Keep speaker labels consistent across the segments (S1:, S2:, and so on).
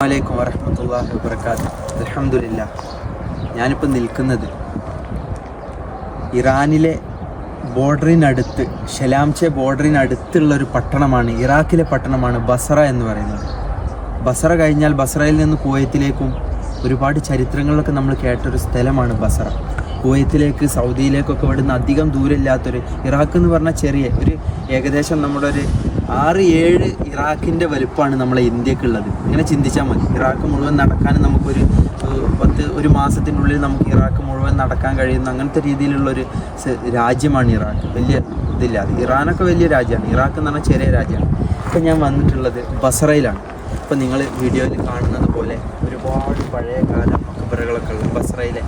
S1: വലൈക്കും വറഹമത്തല്ലാഹി വബർക്കാത്ത് അലഹമുല്ല ഞാനിപ്പോൾ നിൽക്കുന്നത് ഇറാനിലെ ബോർഡറിനടുത്ത് ഷെലാംചെ ബോർഡറിനടുത്തുള്ള ഒരു പട്ടണമാണ് ഇറാഖിലെ പട്ടണമാണ് ബസറ എന്ന് പറയുന്നത്. ബസറ കഴിഞ്ഞാൽ ബസറയിൽ നിന്ന് കുവൈത്തിലേക്കും ഒരുപാട് ചരിത്രങ്ങളൊക്കെ നമ്മൾ കേട്ടൊരു സ്ഥലമാണ് ബസറ കുവൈത്തിലേക്ക് സൗദിയിലേക്കൊക്കെ ഇവിടുന്ന് അധികം ദൂരമില്ലാത്തൊരു ഇറാഖ് എന്ന് പറഞ്ഞാൽ ചെറിയ ഒരു ഏകദേശം നമ്മുടെ ഒരു ആറ് ഏഴ് ഇറാഖിന്റെ വലുപ്പമാണ് നമ്മളെ ഇന്ത്യക്കുള്ളത്. ഇങ്ങനെ ചിന്തിച്ചാൽ മതി. ഇറാഖ് മുഴുവൻ നടക്കാൻ നമുക്കൊരു പത്ത് ഒരു മാസത്തിനുള്ളിൽ നമുക്ക് ഇറാഖ് മുഴുവൻ നടക്കാൻ കഴിയുന്ന അങ്ങനത്തെ രീതിയിലുള്ളൊരു രാജ്യമാണ് ഇറാഖ്. വലിയ ഇതില്ല. അത് ഇറാനൊക്കെ വലിയ രാജ്യമാണ്. ഇറാഖ് എന്ന് പറഞ്ഞാൽ ചെറിയ രാജ്യമാണ്. ഇപ്പം ഞാൻ വന്നിട്ടുള്ളത് ബസറയിലാണ് ഇപ്പം നിങ്ങൾ വീഡിയോയിൽ കാണുന്നത് പോലെ ഒരുപാട് പഴയ കാല മക്കബറകളൊക്കെ ഉള്ള ബസറയിലെ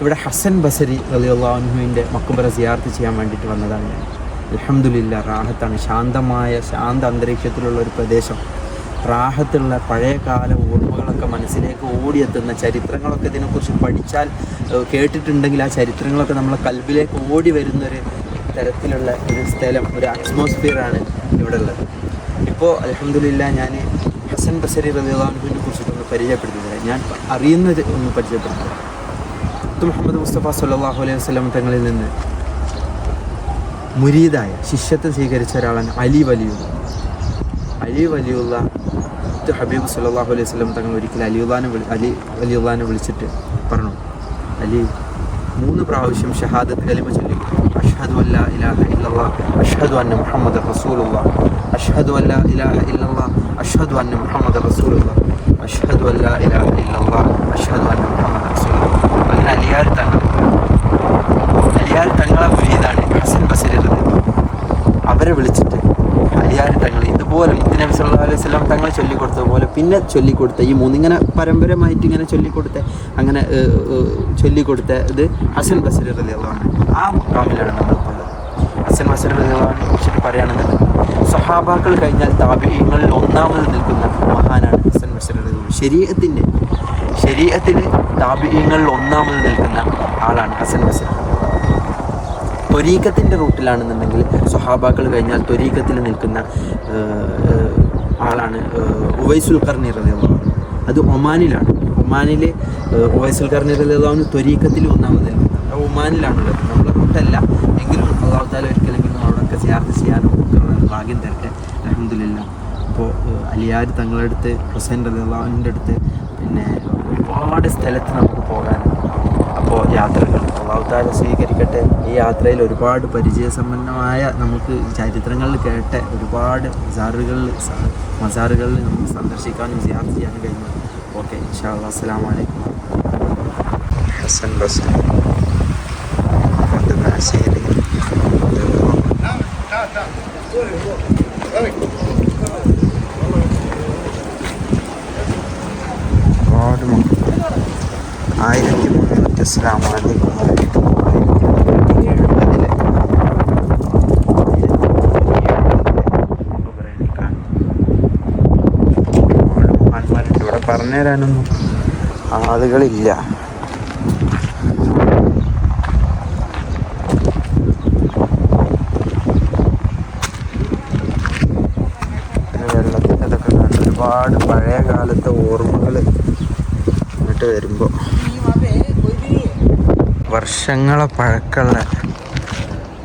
S1: ഇവിടെ ഹസൻ ബസരി റലിയുള്ളാഹുവിന്റെ മക്കബറ സിയാർത്ത് ചെയ്യാൻ വേണ്ടിയിട്ട് വന്നതാണ് ഞാൻ. അലഹമുല്ല റാഹത്താണ്. ശാന്തമായ ശാന്ത അന്തരീക്ഷത്തിലുള്ള ഒരു പ്രദേശം. റാഹത്തുള്ള പഴയകാല ഓർമ്മകളൊക്കെ മനസ്സിലേക്ക് ഓടിയെത്തുന്ന ചരിത്രങ്ങളൊക്കെ ഇതിനെക്കുറിച്ച് പഠിച്ചാൽ കേട്ടിട്ടുണ്ടെങ്കിൽ ആ ചരിത്രങ്ങളൊക്കെ നമ്മളെ കൽബിലേക്ക് ഓടി വരുന്നൊരു തരത്തിലുള്ള ഒരു സ്ഥലം ഒരു അറ്റ്മോസ്ഫിയറാണ് ഇവിടെ ഉള്ളത് ഇപ്പോൾ അലഹമുല്ല ഞാൻ ഹസൻ ബസരി റലിയുള്ളാഹുവിനെ കുറിച്ചിട്ടൊന്ന് പരിചയപ്പെടുത്തുന്നത്. ഞാൻ അറിയുന്നത് ഒന്ന് പരിചയപ്പെടുത്തുന്നത് മുഹമ്മദ് മുസ്തഫ സല്ലാഹു അലൈഹി വസ്ലം തങ്ങളിൽ നിന്ന് മുരീദായ ശിഷ്യത്തെ സ്വീകരിച്ച ഒരാളാണ് അലി വലിയുള്ള അലി വലിയുള്ള ഹബീബ് സല്ലാഹു അലൈഹി സ്വലം തങ്ങൾ ഒരിക്കൽ അലിയുല്ലാനെ വിളി അലി വലിയുല്ലാനെ വിളിച്ചിട്ട് പറഞ്ഞു അലി മൂന്ന് പ്രാവശ്യം ഷഹാദത്ത് കലിമ ചൊല്ലി അഷ്ഹദു അല്ല ഇലാഹ ഇല്ലല്ലാ അഷ്ഹദു അന്ന മുഹമ്മദ് റസൂലുള്ള അഷ്ഹദു അല്ല ഇലാഹ ഇല്ലല്ലാ അഷ്ഹദു അന്ന മുഹമ്മദ് റസൂലുള്ള അഷ്ഹദു അല്ല ഇലാഹ ഇല്ലല്ലാ അഷ്ഹദു അന്ന മുഹമ്മദ് റസൂലുള്ള. അങ്ങനെ അലിയാർ തങ്ങൾ അലിയാർ തങ്ങളെ മുരീദാണ് ബസരി അവരെ വിളിച്ചിട്ട് അലിയാരി തങ്ങൾ ഇതുപോലെ ഇതിനെ വസല്ലം തങ്ങൾ ചൊല്ലിക്കൊടുത്തതുപോലെ പിന്നെ ചൊല്ലിക്കൊടുത്ത ഈ മൂന്നിങ്ങനെ പരമ്പരമായിട്ട് ഇങ്ങനെ ചൊല്ലിക്കൊടുത്ത അങ്ങനെ ചൊല്ലിക്കൊടുത്ത ഇത് ഹസൻ ബസരി റലിയുള്ളതാണ് ആ മുക്കാമിലാണ് നമ്മളിപ്പോൾ ഹസൻ ബസരി റളിയല്ലാഹുവിനെ കുറിച്ചിട്ട് പറയുകയാണെന്നുണ്ടെങ്കിൽ സഹാബാക്കൾ കഴിഞ്ഞാൽ താപീയങ്ങളിൽ ഒന്നാമത് നിൽക്കുന്ന മഹാനാണ് ഹസൻ ബസരി ശരീരത്തിന്റെ ശരീരത്തിൽ താപീയങ്ങളിൽ ഒന്നാമത് നിൽക്കുന്ന ആളാണ് ഹസൻ ബസരി ത്വരീക്കത്തിന്റെ റൂട്ടിലാണെന്നുണ്ടെങ്കിൽ സ്വഹാബാക്കൾ കഴിഞ്ഞാൽ ത്വരീക്കത്തിൽ നിൽക്കുന്ന ആളാണ് ഉവൈസുൽ കർണി റളിയല്ലാഹു അത് ഒമാനിലാണ്. ഒമാനിലെ ഉവൈസുൽ കർണി റളിയല്ലാഹു ത്വരീക്കത്തിൽ ഒന്നാമത് ഒമാനിലാണുള്ളത്. നമ്മളെ റൂട്ടല്ല. എങ്കിലും അള്ളാഹു താല ഒരിക്കലെങ്കിലും അവിടെയൊക്കെ ചേർത്ത് ചെയ്യാനും ഭാഗ്യം തരട്ടെ. അലഹമില്ല അപ്പോൾ അലിയാർ തങ്ങളുടെ അടുത്ത് ഹുസൈൻ റളിയല്ലാഹുവിന്റെ അടുത്ത് പിന്നെ ഒരുപാട് സ്ഥലത്ത് നമുക്ക് പോകാനുണ്ട് അപ്പോൾ യാത്രകൾ അള്ളാഹുത്താല സ്വീകരിക്കട്ടെ. ഈ യാത്രയിൽ ഒരുപാട് പരിചയസമ്പന്നമായ നമുക്ക് ചരിത്രങ്ങളിൽ കേട്ട ഒരുപാട് മസാറുകളിൽ മസാറുകളിൽ നമുക്ക് സന്ദർശിക്കാനും യാത്ര ചെയ്യാനും കഴിഞ്ഞു ഓക്കെ ഇൻഷാ ഒരുപാട് മക്കൾ ആയിരത്തി അസ്സലാം വലൈക്കും ആയിരത്തി മുന്നൂറ്റി എഴുപതിലെ ഒരുപാട് മഹാന്മാരുണ്ട് ഇവിടെ പറഞ്ഞു തരാനൊന്നും ആളുകളില്ല വെള്ളത്തിന്റെ ഇതൊക്കെ കണ്ട് ഒരുപാട് പഴയ കാലത്തെ ഓർമ്മകൾ ഇങ്ങോട്ട് വരുമ്പോൾ വർഷങ്ങളെ പഴക്കമുള്ള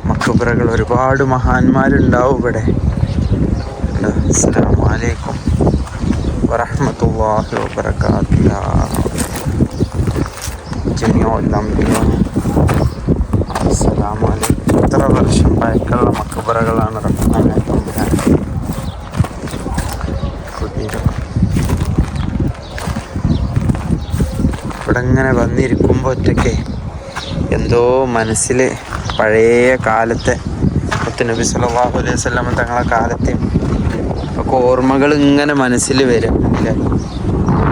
S1: മക്കബറകൾ ഒരുപാട് മഹാന്മാരുണ്ടാവും ഇവിടെ. വറഹ്മത്തുള്ളാഹി വബറകാതുഹു. ജമിഉൽ അംബിയാ. അസ്സലാമു അലൈക്കും. എത്ര വർഷം പഴക്കമുള്ള മക്കുബറകളാണ് റഹ്മാനെ തമ്പുരാൻ ഇവിടെ ഇങ്ങനെ വന്നിരിക്കുമ്പോൾ ഒറ്റയ്ക്ക് എന്തോ മനസ്സിൽ പഴയ കാലത്തെ നബി സല്ലല്ലാഹു അലൈഹി വസല്ലം തങ്ങളെ കാലത്തെയും ഒക്കെ ഓർമ്മകൾ ഇങ്ങനെ മനസ്സിൽ വരും അല്ലേ?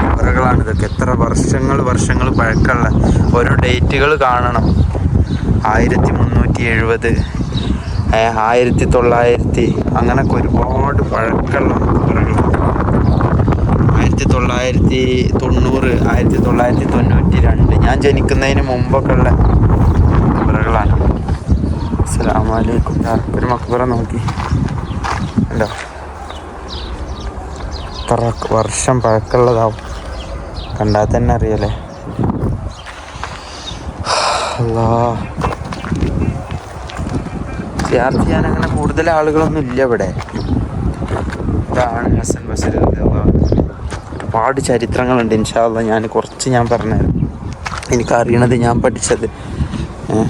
S1: ഓർമ്മകളാണ് ഇതൊക്കെ. എത്ര വർഷങ്ങൾ വർഷങ്ങൾ പഴക്കമുള്ള ഓരോ ഡേറ്റുകൾ കാണണം. ആയിരത്തി മുന്നൂറ്റി എഴുപത് ആയിരത്തി തൊള്ളായിരത്തി അങ്ങനൊക്കെ ഒരുപാട് പഴക്കമുള്ള മക്ബറകളാണ് ആയിരത്തി തൊള്ളായിരത്തി തൊണ്ണൂറ് ആയിരത്തി തൊള്ളായിരത്തി തൊണ്ണൂറ്റി രണ്ട് ഞാൻ ജനിക്കുന്നതിന് മുമ്പൊക്കെ ഉള്ള അസ്സലാമു അലൈക്കും. ദാ ഒരു മക്ബറ നോക്കി. അല്ലോ ഇത്ര വർഷം പഴക്കമുള്ളതാവും. കണ്ടാൽ തന്നെ അറിയല്ലേ അല്ലാ യാത്ര അങ്ങനെ കൂടുതൽ ആളുകളൊന്നും ഇല്ല ഇവിടെ. ഇതാണ് ഹസൻ ബസീർ ഒരുപാട് ചരിത്രങ്ങളുണ്ട് ഇൻഷാല്ല ഞാൻ കുറച്ച് ഞാൻ പറഞ്ഞുതരാം. എനിക്കറിയണത് ഞാൻ പഠിച്ചത് ഏ.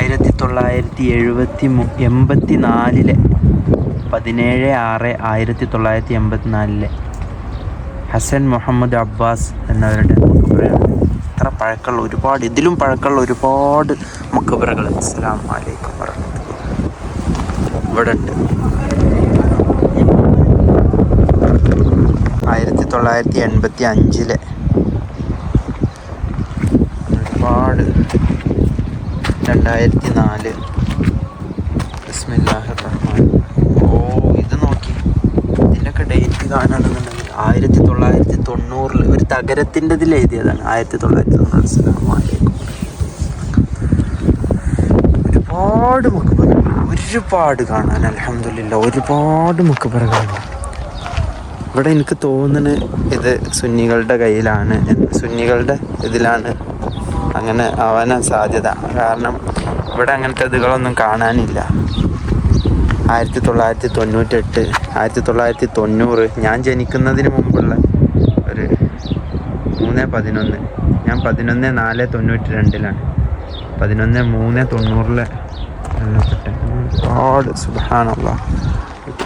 S1: ആയിരത്തി തൊള്ളായിരത്തി എഴുപത്തി മു എൺപത്തി നാലിലെ പതിനേഴ് ആറ് ആയിരത്തി തൊള്ളായിരത്തി എൺപത്തി നാലിലെ ഹസൻ മുഹമ്മദ് അബ്ബാസ് എന്നവരുടെ ഇത്ര പഴക്കമുള്ള ഒരുപാട് ഇതിലും പഴക്കമുള്ള ഒരുപാട് മക്കബറകൾ അസ്സലാം വലൈക്കും പറഞ്ഞത് ഇവിടെ ഉണ്ട് ആയിരത്തി തൊള്ളായിരത്തി എൺപത്തി അഞ്ചിലെ ഒരുപാട് രണ്ടായിരത്തി നാല് ബിസ്മില്ലാഹിർ റഹ്മാൻ. ഓ ഇത് നോക്കി. ഇതിന്റെയൊക്കെ ഡേറ്റ് കാണണമെന്നുണ്ടെങ്കിൽ ആയിരത്തി തൊള്ളായിരത്തി തൊണ്ണൂറിൽ ഒരു തകരത്തിന്റെ ഇതിൽ എഴുതിയതാണ്. ആയിരത്തി തൊള്ളായിരത്തി തൊണ്ണൂറ് അസ്സലാമു അലൈക്കും ഒരുപാട് മുഖബറ ഒരുപാട് കാണാൻ അലഹമില്ല ഒരുപാട് മുക്കുപറകളുണ്ട് ഇവിടെ എനിക്ക് തോന്നുന്നത് ഇത് സുന്നികളുടെ കയ്യിലാണ് സുന്നികളുടെ ഇതിലാണ് അങ്ങനെ ആവാനാ സാധ്യത. കാരണം ഇവിടെ അങ്ങനത്തെ ഇതുകളൊന്നും കാണാനില്ല. ആയിരത്തി തൊള്ളായിരത്തി തൊണ്ണൂറ്റെട്ട് ആയിരത്തി തൊള്ളായിരത്തി തൊണ്ണൂറ് ഞാൻ ജനിക്കുന്നതിന് മുമ്പുള്ള ഒരു മൂന്ന് പതിനൊന്ന് ഞാൻ പതിനൊന്ന് നാല് തൊണ്ണൂറ്റി രണ്ടിലാണ് പതിനൊന്ന് മൂന്ന് തൊണ്ണൂറിലെ ഒരുപാട് സുബാനുള്ള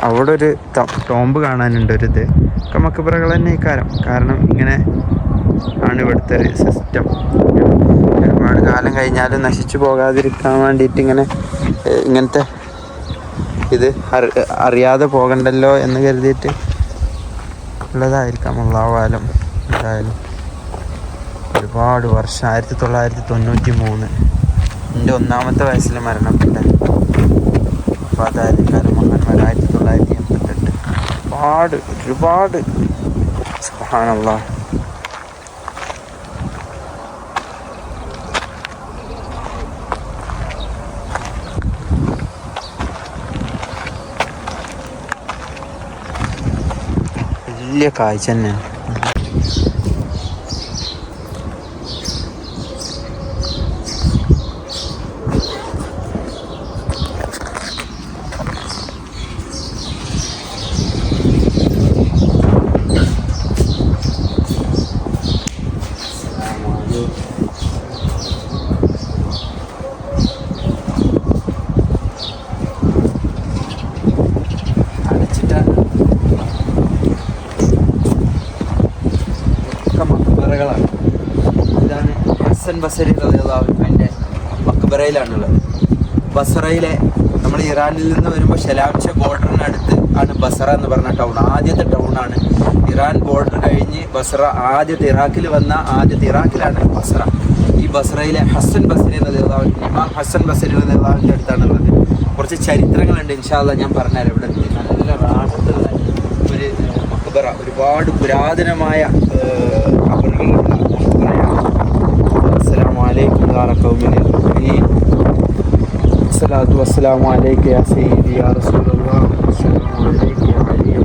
S1: അവിടെ ഒരു ടോംബ് കാണാനുണ്ട് ഒരു ഇത്. നമുക്ക് മക്കപ്പുറകൾ തന്നെ ഇക്കാരം കാരണം ഇങ്ങനെ ആണ് ഇവിടുത്തെ ഒരു സിസ്റ്റം ഒരുപാട് കാലം കഴിഞ്ഞാലും നശിച്ചു പോകാതിരിക്കാൻ വേണ്ടിയിട്ട് ഇങ്ങനെ ഇങ്ങനത്തെ ഇത് അറിയാതെ പോകണ്ടല്ലോ എന്ന് കരുതിയിട്ട് ഉള്ളതായിരിക്കാം ഉള്ളാവാലും എന്തായാലും ഒരുപാട് വർഷം ആയിരത്തി തൊള്ളായിരത്തി തൊണ്ണൂറ്റി മൂന്ന് എന്റെ ഒന്നാമത്തെ വയസ്സിൽ മരണപ്പെട്ട അപ്പോൾ അതായിരിക്കാലും മഹാന്മാർ ആയിരത്തി തൊള്ളായിരത്തി എൺപത്തെട്ട് ഒരുപാട് ഒരുപാട്. സുബ്ഹാനല്ലാ Bilye kay senin. ബസരി റളിയല്ലാഹുവിന്റെ മക്ബറയിലാണുള്ളത്. ബസറയിലെ നമ്മൾ ഇറാനിൽ നിന്ന് വരുമ്പോൾ ഷലാംഷ ബോർഡറിനടുത്ത് ആണ് ബസറ എന്ന് പറഞ്ഞ ടൗൺ. ആദ്യത്തെ ടൗണാണ് ഇറാൻ ബോർഡർ കഴിഞ്ഞ് ബസറ ആദ്യത്തെ ഇറാഖിൽ വന്ന ആദ്യത്തെ ഇറാഖിലാണ് ബസറ. ഈ ബസറയിലെ ഹസൻ ബസരി റളിയല്ലാഹു ഇമാം ഹസൻ ബസരി റളിയല്ലാഹുവിന്റെ അടുത്താണുള്ളത്. കുറച്ച് ചരിത്രങ്ങളുണ്ട് ഇൻഷാല്ല ഞാൻ പറഞ്ഞുതരാം ഇവിടെ. നല്ല റാഹത്തുള്ള ഒരു മക്ബറ. ഒരുപാട് പുരാതനമായ മക്ബറയാണ് ودار قوم المؤمنين الصلاة والسلام عليك يا سيدي يا رسول الله. والسلام عليك يا علي.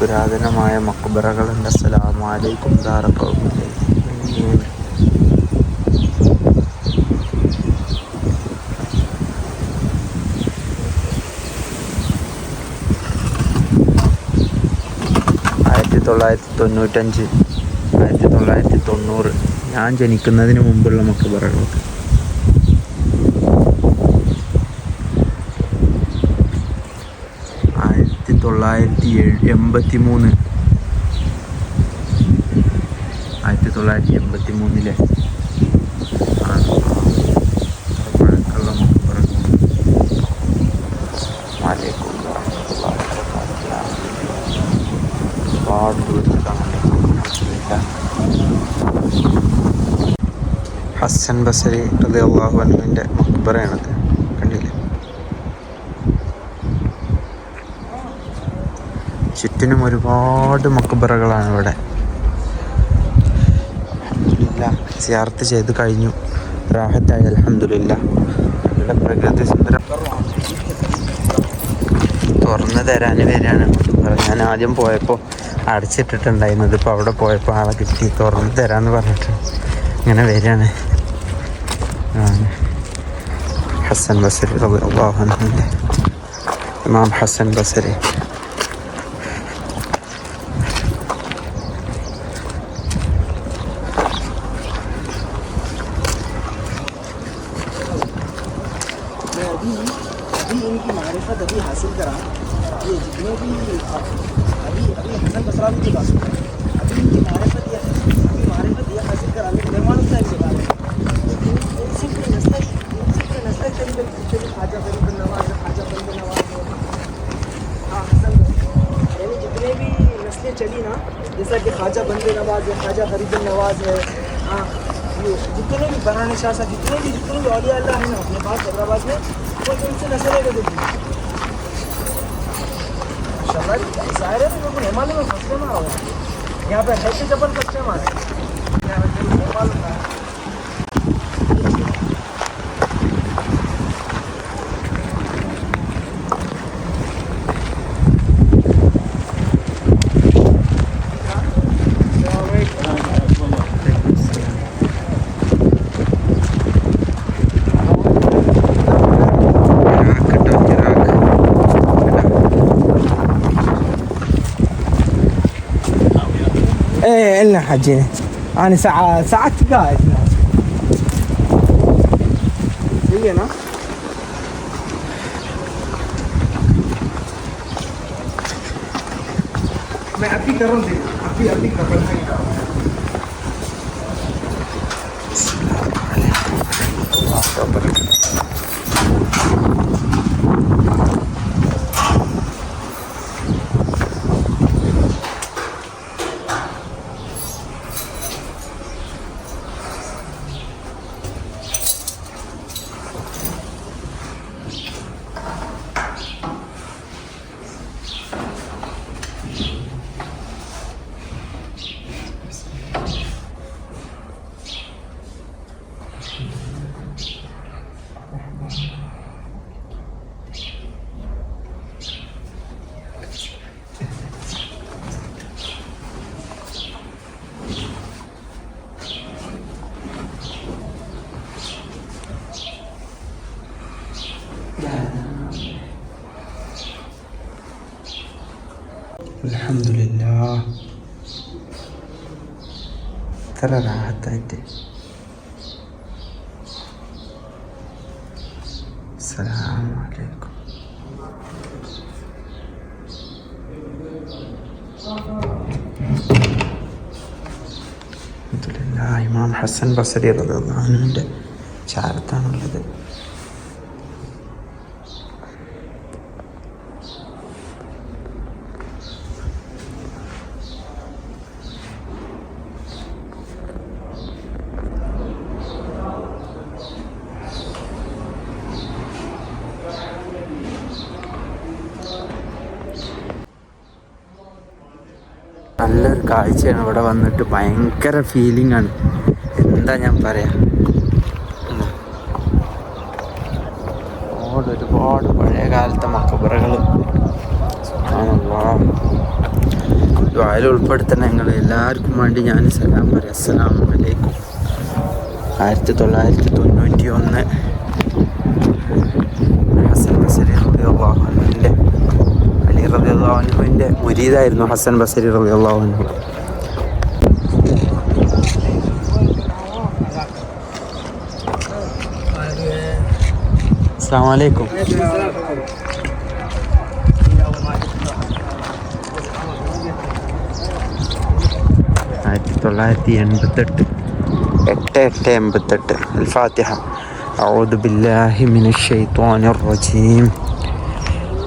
S1: പുരാതനമായ മക്ബറകളുണ്ട് അസ്സലാമു അലൈക്കും ആയിരത്തി തൊള്ളായിരത്തി തൊണ്ണൂറ്റഞ്ച് ആയിരത്തി തൊള്ളായിരത്തി തൊണ്ണൂറ് ഞാൻ ജനിക്കുന്നതിന് മുമ്പുള്ള മക്കബറകളൊക്കെ ആയിരത്തി തൊള്ളായിരത്തി എൺപത്തി മൂന്ന് ആയിരത്തി തൊള്ളായിരത്തി എൺപത്തി മൂന്നിലെ ഹസൻ ബസരി റതി അള്ളാഹു അനുവിന്റെ മക്ബറയാണത്. ചുറ്റിനും ഒരുപാട് മക്ബറകളാണ് ഇവിടെ. അൽഹംദുലില്ലാ സിയാർത്ത് ചെയ്ത് കഴിഞ്ഞു. റാഹത്തായി അലഹമില്ല ഇവിടെ പ്രകൃതി സുന്ദരം. തുറന്നു തരാൻ വരികയാണ്. ഞാൻ ആദ്യം പോയപ്പോൾ അടച്ചിട്ടിട്ടുണ്ടായിരുന്നത്. ഇപ്പോൾ അവിടെ പോയപ്പോൾ ആളെ കിട്ടി. തുറന്നു തരാമെന്ന് പറഞ്ഞിട്ട് ഇങ്ങനെ വരികയാണ്. ഹസൻ ബസരി ഇമാം ഹസൻ ബസരി.
S2: बनाने शाह साहब जितने भी जितने भी औलिया अल्लाह हैं अपने पास हैदराबाद में, वो तो उनसे नशे लेकर देखिए शहर ज़ाहिर है लोग तो हिमालय में फ़र्स्ट टाइम आ रहा यहाँ पे है कि ज़बरदस्त टाइम यहाँ पे मालूम
S1: हिमालय
S2: إيه إلنا حجينا أنا ساعة ساعات قاعد زينا ما أبيك الرمز ابي أبيك الرمز الله كرر حتى عدة السلام
S1: عليكم. الحمد لله. إمام حسن بصري رضي الله عنه شعرتان ولدت നല്ലൊരു കാഴ്ചയാണ് ഇവിടെ വന്നിട്ട്. ഭയങ്കര ഫീലിംഗ് ആണ്. എന്താ ഞാൻ പറയാ? ഒരുപാട് പഴയ കാലത്തെ മക്കബറകൾ അതിൽ ഉൾപ്പെടുത്തണ ഞങ്ങൾ എല്ലാവർക്കും വേണ്ടി ഞാൻ സലാം പറയാം. അസ്സലാം വലൈക്കും ആയിരത്തി തൊള്ളായിരത്തി തൊണ്ണൂറ്റി ഒന്ന് ഹസൻ അലി റബി അള്ളാഹുവിന്റെ മുരീദായിരുന്നു ഹസൻ ബസരി റബി അള്ളാഹുവിനു അസ്സാം വലൈക്കും ആയിരത്തി തൊള്ളായിരത്തി എൺപത്തെട്ട് എട്ട് എട്ട് എൺപത്തെട്ട്. അൽഫാത്തിഹ. أعوذ بالله من الشيطان الرجيم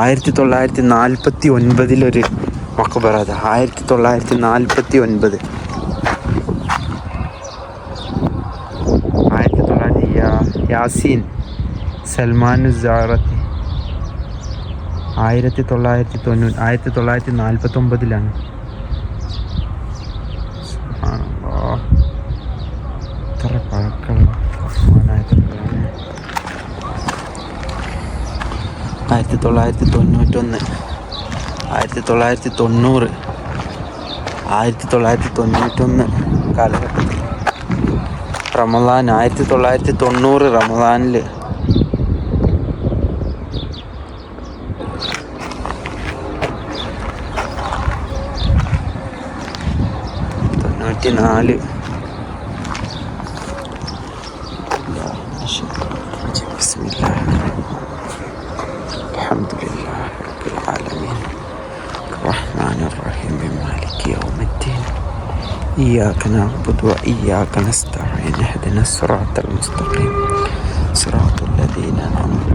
S1: ആയിരത്തി തൊള്ളായിരത്തി നാൽപ്പത്തി ഒൻപതിലൊരു മക്കബറ അത്. ആയിരത്തി തൊള്ളായിരത്തി നാൽപ്പത്തി ഒൻപത് ആയിരത്തി തൊള്ളായിരത്തി യാസീൻ സൽമാൻ സാറത്തി ആയിരത്തി തൊള്ളായിരത്തി തൊണ്ണൂറ്റി ആയിരത്തി തൊള്ളായിരത്തി നാൽപ്പത്തി ഒമ്പതിലാണ് ഇത്ര പഴക്കമുള്ള റഹ്മാനായ തമ്പുരാനെ. ആയിരത്തി തൊള്ളായിരത്തി തൊണ്ണൂറ്റൊന്ന് ആയിരത്തി തൊള്ളായിരത്തി തൊണ്ണൂറ് ആയിരത്തി തൊള്ളായിരത്തി തൊണ്ണൂറ്റൊന്ന് കാലഘട്ടത്തിൽ. റമദാൻ ആയിരത്തി തൊള്ളായിരത്തി തൊണ്ണൂറ് റമദാനിൽ തൊണ്ണൂറ്റി നാല് إياك نعبد وإياك نستعين اهدنا الصراط المستقيم. صراط الذين أنعمت